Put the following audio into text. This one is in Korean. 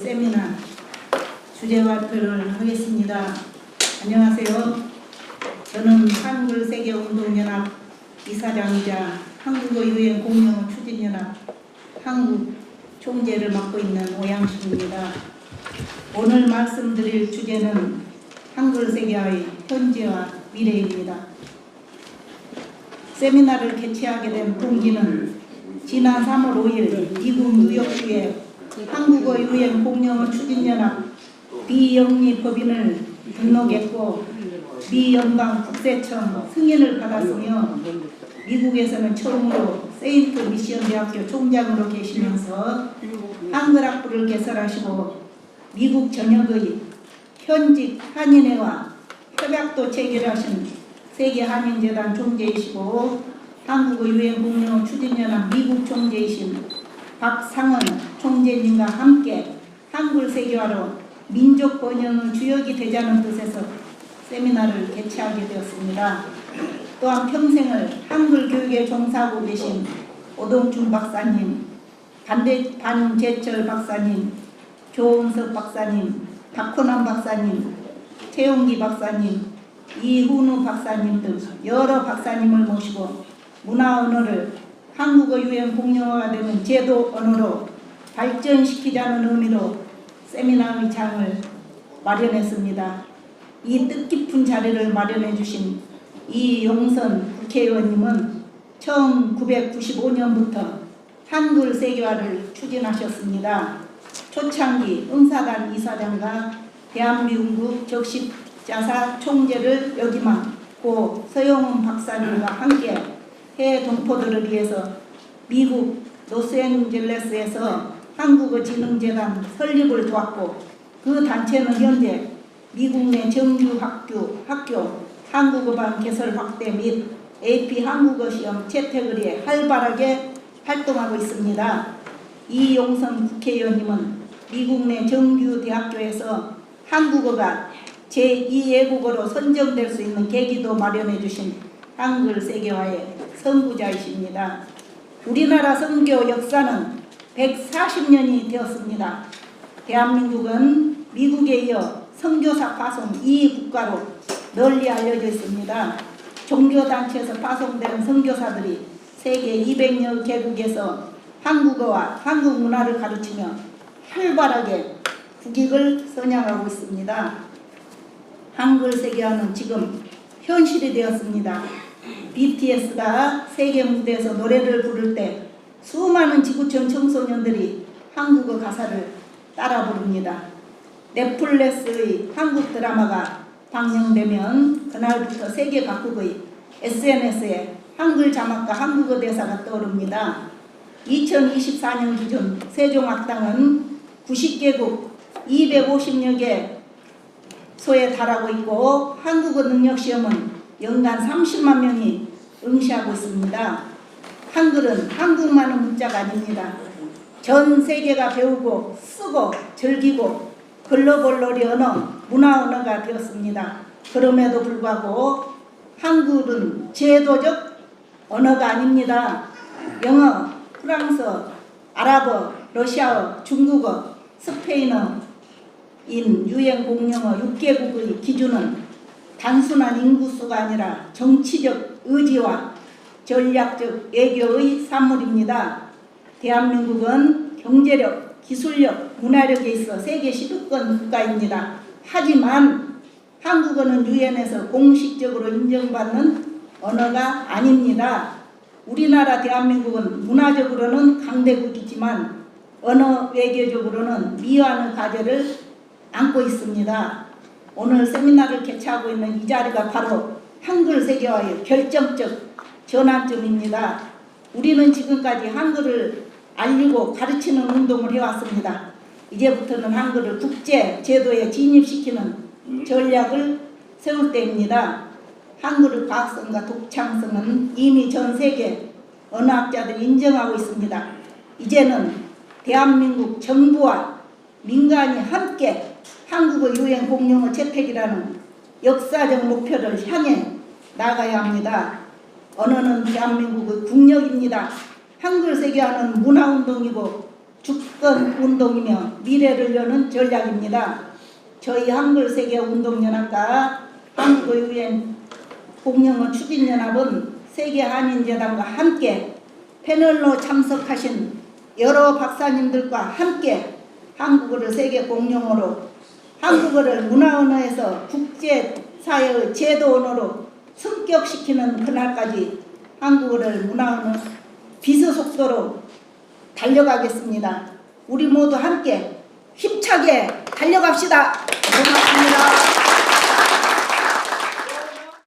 세미나 주제 발표를 하겠습니다. 안녕하세요. 저는 한글세계운동연합 이사장이자 한국어 유엔 공영 추진연합 한국 총재를 맡고 있는 오양식입니다. 오늘 말씀드릴 주제는 한글세계화의 현재와 미래입니다. 세미나를 개최하게 된 동기는 지난 3월 5일 미국 뉴욕주에 한국어 유엔 공영어 추진연합 비영리 법인을 등록했고 미연방 국세청 승인을 받았으며 미국에서는 처음으로 세인트 미션 대학교 총장으로 계시면서 한글 학부를 개설하시고 미국 전역의 현직 한인회와 협약도 체결하신 세계 한인재단 총재이시고 한국어 유엔 공영어 추진연합 미국 총재이신 박상은 총재님과 함께 한글 세계화로 민족 번영의 주역이 되자는 뜻에서 세미나를 개최하게 되었습니다. 또한 평생을 한글 교육에 종사하고 계신 오동춘 박사님, 반대, 반재철 박사님, 조은석 박사님, 박호남 박사님, 최용기 박사님, 이훈우 박사님 등 여러 박사님을 모시고 문화 언어를 한국어 유엔 공용어가 되는 제도 언어로 발전시키자는 의미로 세미나의 장을 마련했습니다. 이 뜻깊은 자리를 마련해 주신 이용선 국회의원님은 1995년부터 한글 세계화를 추진하셨습니다. 초창기 응사단 이사장과 대한민국 적십자사 총재를 여기만 고 서영훈 박사님과 함께 해외 동포들을 위해서 미국 로스앤젤레스에서 한국어 진흥재단 설립을 도왔고 그 단체는 현재 미국 내 정규 학교, 학교 한국어반 개설 확대 및 AP 한국어 시험 채택을 위해 활발하게 활동하고 있습니다. 이용선 국회의원님은 미국 내 정규 대학교에서 한국어가 제2외국어로 선정될 수 있는 계기도 마련해 주신 한글 세계화의 선구자이십니다. 우리나라 선교 역사는 140년이 되었습니다. 대한민국은 미국에 이어 선교사 파송 2위 국가로 널리 알려져 있습니다. 종교단체에서 파송되는 선교사들이 세계 200여 개국에서 한국어와 한국 문화를 가르치며 활발하게 국익을 선양하고 있습니다. 한글 세계화는 지금 현실이 되었습니다. BTS가 세계 무대에서 노래를 부를 때 수많은 지구촌 청소년들이 한국어 가사를 따라 부릅니다. 넷플릭스의 한국 드라마가 방영되면 그날부터 세계 각국의 SNS에 한글 자막과 한국어 대사가 떠오릅니다. 2024년 기준 세종학당은 90개국 250여 개 소에 달하고 있고 한국어 능력 시험은 연간 30만 명이 응시하고 있습니다. 한글은 한국만의 문자가 아닙니다. 전 세계가 배우고 쓰고 즐기고 글로벌러리 언어, 문화 언어가 되었습니다. 그럼에도 불구하고 한글은 제도적 언어가 아닙니다. 영어, 프랑스어, 아랍어, 러시아어, 중국어, 스페인어, 인 유엔 공용어 6개국의 기준은 단순한 인구수가 아니라 정치적 의지와 전략적 외교의 산물입니다. 대한민국은 경제력, 기술력, 문화력에 있어 세계 10위권 국가입니다. 하지만 한국어는 유엔에서 공식적으로 인정받는 언어가 아닙니다. 우리나라 대한민국은 문화적으로는 강대국이지만 언어 외교적으로는 미화의 과제를 안고 있습니다. 오늘 세미나를 개최하고 있는 이 자리가 바로 한글 세계화의 결정적 전환점입니다. 우리는 지금까지 한글을 알리고 가르치는 운동을 해왔습니다. 이제부터는 한글을 국제 제도에 진입시키는 전략을 세울 때입니다. 한글의 과학성과 독창성은 이미 전 세계 언어학자들이 인정하고 있습니다. 이제는 대한민국 정부와 민간이 함께 한국어 유엔 공용어 채택이라는 역사적 목표를 향해 나가야 합니다. 언어는 대한민국의 국력입니다. 한글 세계화는 문화운동이고 주권 운동이며 미래를 여는 전략입니다. 저희 한글세계 운동연합과 한국의회 공영어 추진연합은 세계 한인재단과 함께 패널로 참석하신 여러 박사님들과 함께 한국어를 세계 공용어로 한국어를 문화 언어에서 국제 사회의 제도 언어로 승격시키는 그날까지 한국어를 문화 언어 비서 속도로 달려가겠습니다. 우리 모두 함께 힘차게 달려갑시다. 고맙습니다.